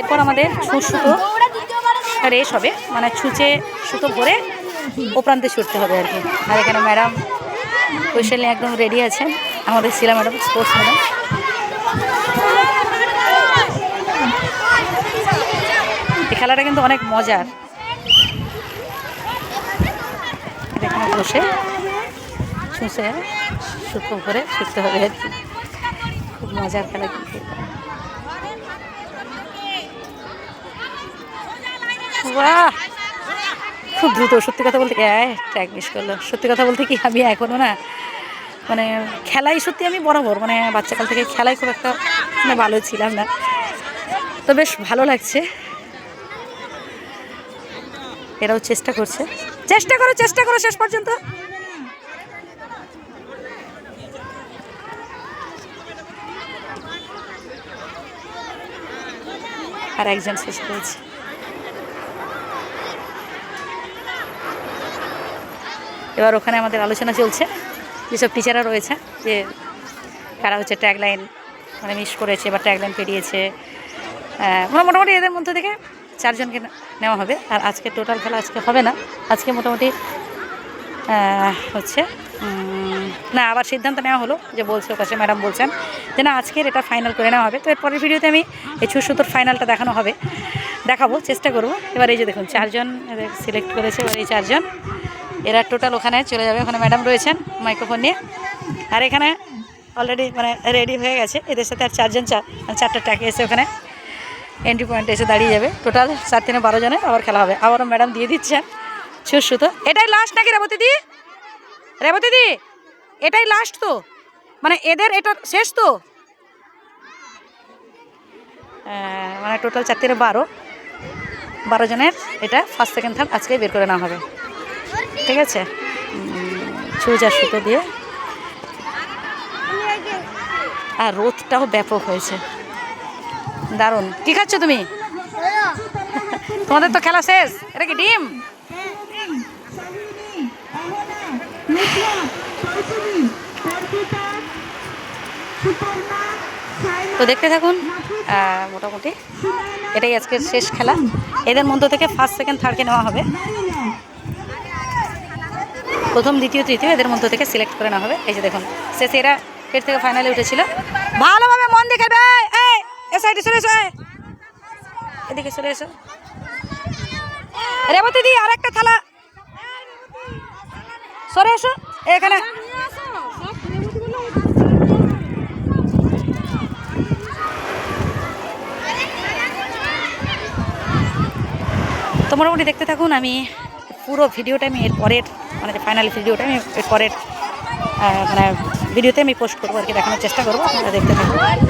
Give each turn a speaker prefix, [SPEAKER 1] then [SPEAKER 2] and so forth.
[SPEAKER 1] এরপর আমাদের ছুঁচ সুতো রেস হবে। মানে ছুঁচে সুতো ভরে ও প্রান্তে ছুটতে হবে আর কি। আর এখানে ম্যাডাম কৈশল নিয়ে একদম রেডি আছেন আমাদের শিলা ম্যাডাম স্পোর্টস ম্যাডাম। এই খেলাটা কিন্তু অনেক মজার। এখানে বসে ছুঁচে সুতো ভরে ছুটতে হবে আর কি। খুব মজার খেলা কিন্তু বাহ খুব দ্রুত, সত্যি কথা বলতে ট্র্যাক মিস করল। সত্যি কথা বলতে কি, আমি এখনও না মানে খেলাই সত্যি আমি বরাবর মানে বাচ্চাকাল থেকে খেলায় খুব একটা মানে ভালো ছিলাম না। তো বেশ ভালো লাগছে। এরাও চেষ্টা করছে। চেষ্টা করো চেষ্টা করো শেষ পর্যন্ত। আর একজন শেষ করেছে। এবার ওখানে আমাদের আলোচনা চলছে। যেসব টিচাররা রয়েছে, যে কারা হচ্ছে ট্যাগলাইন মানে মিস করেছে বা ট্যাগলাইন পেরিয়েছে মোটামুটি এদের মধ্যে থেকে চারজনকে নেওয়া হবে। আর আজকে টোটাল খেলা আজকে হবে না। আজকে মোটামুটি হচ্ছে না, আবার সিদ্ধান্ত নেওয়া হলো যে বলছে ওর কাছে ম্যাডাম বলছেন যে না, আজকের এটা ফাইনাল করে নেওয়া হবে। তো এর পরের ভিডিওতে আমি এই ছুসুতোর ফাইনালটা দেখানো হবে। দেখাবো, চেষ্টা করব। এবার এই যে দেখুন, চারজন সিলেক্ট করেছে। এবার এই চারজন এরা টোটাল ওখানে চলে যাবে। ওখানে ম্যাডাম রয়েছেন মাইক্রোফোন নিয়ে। আর এখানে অলরেডি মানে রেডি হয়ে গেছে। এদের সাথে আর চারজন চার চারটা ট্যাকে এসে ওখানে এন্ট্রি পয়েন্টে এসে দাঁড়িয়ে যাবে। টোটাল চার থেকে বারো জনের আবার খেলা হবে। আবারও ম্যাডাম দিয়ে দিচ্ছেন। ছুস সুতো। এটাই লাস্ট নাকি রেবতী দি? রেবতী দি, এটাই লাস্ট তো। মানে এদের এটা শেষ তো। মানে টোটাল চার থেকে বারো। বারো জনের এটা ফার্স্ট সেকেন্ড থার্ড আজকে বের করে নেওয়া হবে। ঠিক আছে? আর সুতো দিয়ে। আর রোদটাও ব্যাপক হয়েছে। দারুণ। কি খাচ্ছ তুমি? তোমাদের তো খেলা শেষ। এটা কি ডিম? তো দেখতে থাকুন মোটামুটি। এটাই আজকের শেষ খেলা। এদের মধ্য থেকে ফার্স্ট সেকেন্ড থার্ডকে নেওয়া হবে। প্রথম দ্বিতীয় তৃতীয় এদের মধ্য থেকে সিলেক্ট করে নেওয়া হবে। এই যে দেখুন শেষে এরা এর থেকে ফাইনালে উঠেছিল। ভালোভাবে মন দিয়ে খেলবে এ সাইডে সরে এসো। এদিকে সরে এসো। রেবতী দি আর একটা থালা। সরে এসো এখানে। তো মোটামুটি দেখতে থাকুন আমি পুরো ভিডিওটা আমি এর পরের মানে ফাইনাল ভিডিওটা আমি এর পরের মানে ভিডিওতে আমি পোস্ট করব আর কি, দেখানোর চেষ্টা করব, আপনারা দেখতে থাকুন।